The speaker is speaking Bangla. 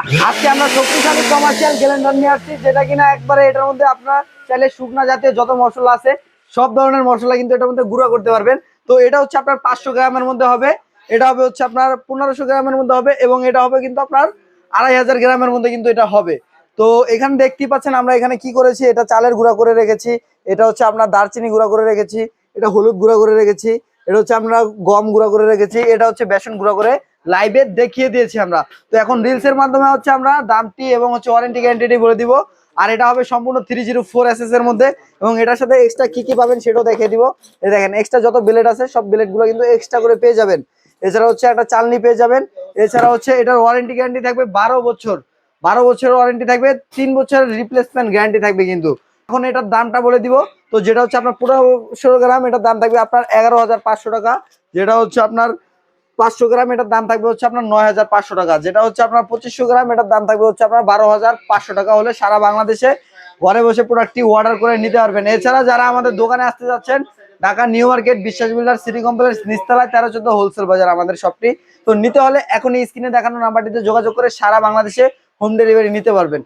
আজকে আমরা শক্তিশালী কমার্শিয়াল গ্যালেন্ডার নিয়ে আসছি, যেটা কিনা একবারে এটার মধ্যে আপনার চাইলে শুকনা জাতীয় যত মশলা আছে, সব ধরনের মশলা কিন্তু এটার মধ্যে গুঁড়া করতে পারবেন। তো এটা হচ্ছে আপনার পাঁচশো গ্রামের মধ্যে হবে, এটা হবে হচ্ছে আপনার পনেরোশো গ্রামের মধ্যে হবে, এবং এটা হবে কিন্তু আপনার আড়াই হাজার গ্রামের মধ্যে কিন্তু এটা হবে। তো এখানে দেখতেই পাচ্ছেন আমরা এখানে কি করেছি, এটা চালের গুঁড়া করে রেখেছি, এটা হচ্ছে আপনার দারচিনি গুঁড়া করে রেখেছি, এটা হলুদ গুঁড়া করে রেখেছি, এটা হচ্ছে আমরা গম গুঁড়া করে রেখেছি, এটা হচ্ছে বেসন গুঁড়া করে লাইভে দেখিয়ে দিয়েছি আমরা। তো এখন রিলস এর মাধ্যমে হচ্ছে আমরা দামটি এবং হচ্ছে ওয়ারেন্টি গ্যারান্টি বলে দিব। আর এটা হবে সম্পূর্ণ থ্রি জিরো ফোর এস এর মধ্যে এবং এটার সাথে এক্সট্রা কি কি পাবেন সেটাও দেখিয়ে দিব। এই দেখেন এক্সট্রা যত বিলেট আছে, সব বিলেটগুলো কিন্তু এক্সট্রা করে পেয়ে যাবেন। এছাড়া হচ্ছে একটা চালনি পেয়ে যাবেন। এছাড়া হচ্ছে এটার ওয়ারেন্টি গ্যারান্টি থাকবে বারো বছর। বারো বছরের ওয়ারেন্টি থাকবে, তিন বছরের রিপ্লেসমেন্ট গ্যারান্টি থাকবে কিন্তু। এখন এটার দামটা বলে দিব। তো যেটা হচ্ছে আপনার পনেরোশো গ্রাম, এটার দাম থাকবে আপনার এগারো হাজার পাঁচশো টাকা। যেটা হচ্ছে আপনার পাঁচশো গ্রাম, এটার দাম থাকবে হচ্ছে আপনার নয় হাজার পাঁচশো টাকা। যেটা হচ্ছে আপনার পঁচিশশো গ্রাম, এটার দাম থাকবে হচ্ছে আপনার বারো হাজার পাঁচশো টাকা হলে সারা বাংলাদেশে ঘরে বসে প্রোডাক্টটি অর্ডার করে নিতে পারবেন। এছাড়া যারা আমাদের দোকানে আসতে যাচ্ছেন, Dhaka new market, Biswas builder city complex নিচতলায় তেরো চোদ্দ হোলসেল বাজার আমাদের শপটি তো নিতে হলে এখনই স্ক্রিনে দেখানো নাম্বারটিতে যোগাযোগ করে সারা বাংলাদেশে হোম ডেলিভারি নিতে পারবেন।